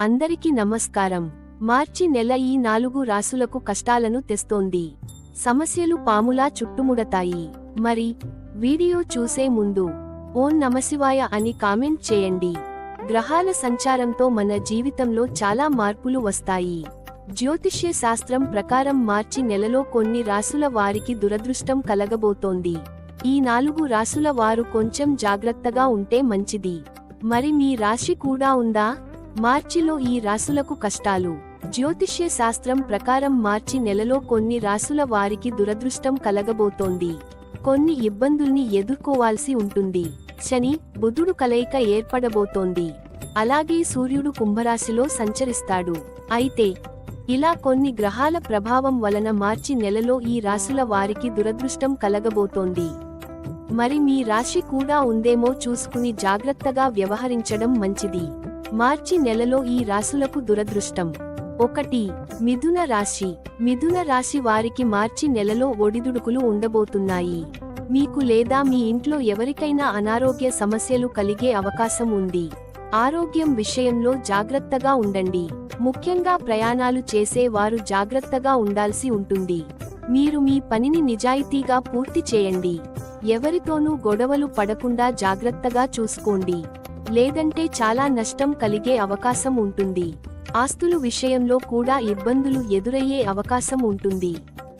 అందరికీ నమస్కారం. మార్చి నెల ఈ నాలుగు రాసులకు కష్టాలను తెస్తోంది. సమస్యలు పాములా చుట్టుముడతాయి. మరి వీడియో చూసే ముందు ఓం నమశివాయ అని కామెంట్ చేయండి. గ్రహాల సంచారంతో మన జీవితంలో చాలా మార్పులు వస్తాయి. జ్యోతిష్య శాస్త్రం ప్రకారం మార్చి నెలలో కొన్ని రాసుల వారికి దురదృష్టం కలగబోతోంది. ఈ నాలుగు రాసుల వారు కొంచెం జాగ్రత్తగా ఉంటే మంచిది. మరి మీ రాశి కూడా ఉందా? మార్చిలో ఈ రాసులకు కష్టాలు. జ్యోతిష్య శాస్త్రం ప్రకారం మార్చి నెలలో కొన్ని రాసుల వారికి దురదృష్టం కలగబోతోంది. కొన్ని ఇబ్బందుల్ని ఎదుర్కోవాల్సి ఉంటుంది. శని బుధుడు కలయిక ఏర్పడబోతోంది. అలాగే సూర్యుడు కుంభరాశిలో సంచరిస్తాడు. అయితే ఇలా కొన్ని గ్రహాల ప్రభావం వలన మార్చి నెలలో ఈ రాసుల వారికి దురదృష్టం కలగబోతోంది. మరి మీ రాశి కూడా ఉందేమో చూసుకుని జాగ్రత్తగా వ్యవహరించడం మంచిది. మార్చి నెలలో ఈ రాశులకు దురదృష్టం. ఒకటి మిథున రాశి. మిథున రాశి వారికి మార్చి నెలలో ఒడిదుడుకులు ఉండబోతున్నాయి. మీకు లేదా మీ ఇంట్లో ఎవరికైనా అనారోగ్య సమస్యలు కలిగే అవకాశం ఉంది. ఆరోగ్యం విషయంలో జాగ్రత్తగా ఉండండి. ముఖ్యంగా ప్రయాణాలు చేసే వారు జాగ్రత్తగా ఉండాల్సి ఉంటుంది. మీరు మీ పనిని నిజాయితీగా పూర్తి చేయండి. ఎవరితోనూ గొడవలు పడకుండా జాగ్రత్తగా చూసుకోండి. లేదంటే చాలా నష్టం కలిగే అవకాశం ఉంటుంది. ఆస్తులు విషయంలో కూడా ఇబ్బందులు ఎదురయ్యే అవకాశం ఉంటుంది.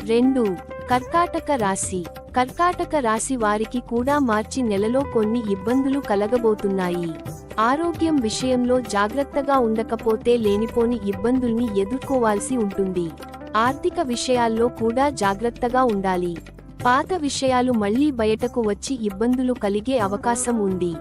రెండు కర్కాటక రాశి. కర్కాటక రాశి వారికి కూడా మార్చి నెలలో కొన్ని ఇబ్బందులు కలగబోతున్నాయి. ఆరోగ్యం విషయంలో జాగ్రత్తగా ఉండకపోతే లేనిపోని ఇబ్బందుల్ని ఎదుర్కోవాల్సి ఉంటుంది. ఆర్థిక విషయాల్లో కూడా జాగ్రత్తగా ఉండాలి. పాత విషయాలు మళ్ళీ బయటకు వచ్చి ఇబ్బందులు కలిగే అవకాశం ఉంది.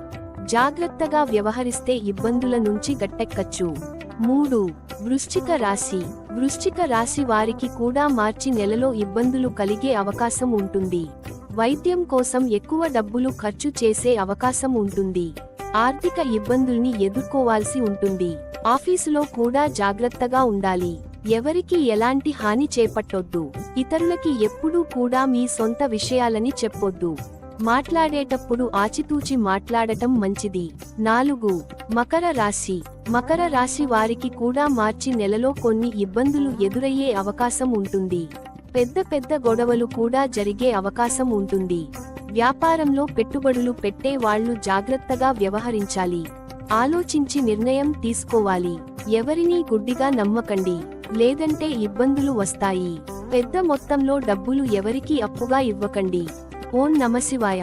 జాగ్రత్తగా వ్యవహరిస్తే ఇబ్బందుల నుంచి గట్టెక్కచ్చు. మూడు. వృశ్చిక రాశి. వృశ్చిక రాశి వారికి కూడా మార్చి నెలలో ఇబ్బందులు కలిగే అవకాశం ఉంటుంది. వైద్యం కోసం ఎక్కువ డబ్బులు ఖర్చు చేసే అవకాశం ఉంటుంది. ఆర్థిక ఇబ్బందుల్ని ఎదుర్కోవాల్సి ఉంటుంది. ఆఫీసులో కూడా జాగ్రత్తగా ఉండాలి. ఎవరికి ఎలాంటి హాని చేపట్టొద్దు. ఇతరులకి ఎప్పుడూ కూడా మీ సొంత విషయాలని చెప్పొద్దు. మాట్లాడేటప్పుడు ఆచితూచి మాట్లాడటం మంచిది. నాలుగు మకర రాశి. మకర రాశి వారికి కూడా మార్చి నెలలో కొన్ని ఇబ్బందులు ఎదురయ్యే అవకాశం ఉంటుంది. పెద్ద పెద్ద గొడవలు కూడా జరిగే అవకాశం ఉంటుంది. వ్యాపారంలో పెట్టుబడులు పెట్టే వాళ్ళు జాగ్రత్తగా వ్యవహరించాలి. ఆలోచించి నిర్ణయం తీసుకోవాలి. ఎవరినీ గుడ్డిగా నమ్మకండి. లేదంటే ఇబ్బందులు వస్తాయి. పెద్ద మొత్తంలో డబ్బులు ఎవరికీ అప్పుగా ఇవ్వకండి. ఓం నమశివాయ